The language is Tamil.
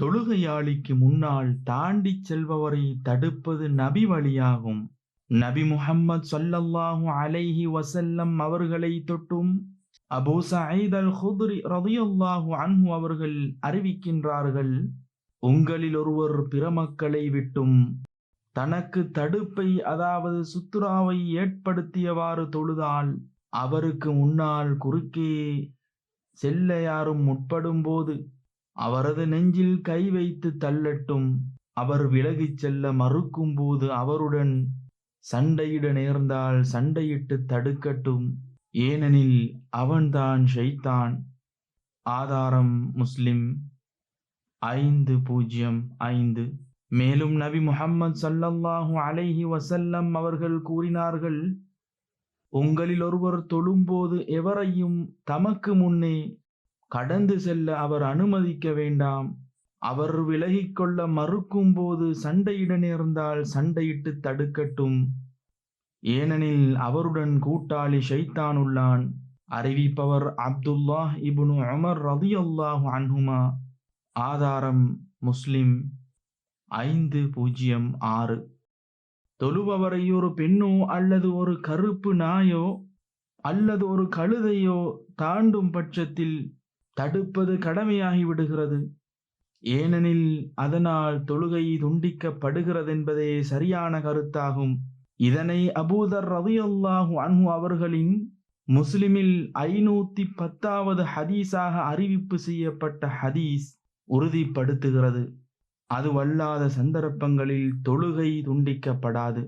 தொழுகையாளிக்கு முன்னால் தாண்டிச் செல்பவரை தடுப்பது நபி வழியாகும். நபி முஹம்மது ஸல்லல்லாஹு அலைஹி வசல்லம் அவர்களை தொட்டும் அபூ சயீத் அல் ஹுத்ரி ரதியுல்லாஹு அன்ஹு அவர்கள் அறிவிக்கின்றார்கள் உங்களில் ஒருவர் பிற மக்களை விட்டும் தனக்கு தடுப்பை அதாவது சுத்துராவை ஏற்படுத்தியவாறு தொழுதால் அவருக்கு முன்னால் குறுக்கே செல்ல யாரும் முற்படும் போது அவரது நெஞ்சில் கை வைத்து தள்ளட்டும். அவர் விலகிச் செல்ல மறுக்கும் போது அவருடன் சண்டையிட நேர்ந்தால் சண்டையிட்டு தடுக்கட்டும். ஏனெனில் அவன்தான் ஷைத்தான். ஆதாரம் முஸ்லிம். ஐந்து பூஜ்ஜியம் ஐந்து. மேலும் நபி முஹம்மது சல்லல்லாஹு அலைஹி வசல்லம் அவர்கள் கூறினார்கள் உங்களில் ஒருவர் தொழும்போது எவரையும் தமக்கு முன்னே கடந்து செல்ல அவர் அனுமதிக்க வேண்டாம். அவர் விலகிக் கொள்ள மறுக்கும் போது சண்டையிட நேர்ந்தால் சண்டையிட்டு தடுக்கட்டும். ஏனெனில் அவருடன் கூட்டாளி ஷைத்தான் உள்ளான். அறிவிப்பவர் அப்துல்லாஹ் இபுனு அமர் ரதி அல்லாஹ் அன்ஹுமா. ஆதாரம் முஸ்லிம் ஐந்து பூஜ்ஜியம் ஆறு. தொழுபவரை ஒரு பெண்ணோ அல்லது ஒரு கருப்பு நாயோ அல்லது ஒரு கழுதையோ தாண்டும் பட்சத்தில் தடுப்பது கடமையாகி விடுகிறது. ஏனெனில் அதனால் தொழுகை துண்டிக்கப்படுகிறதென்பதே சரியான கருத்தாகும். இதனை அபூதர் ரதியல்லாஹு அன்ஹு அவர்களின் முஸ்லிமில் ஐநூத்தி பத்தாவது ஹதீஸாக அறிவிப்பு செய்யப்பட்ட ஹதீஸ் உறுதிப்படுத்துகிறது. அதுவல்லாத சந்தர்ப்பங்களில் தொழுகை துண்டிக்கப்படாது.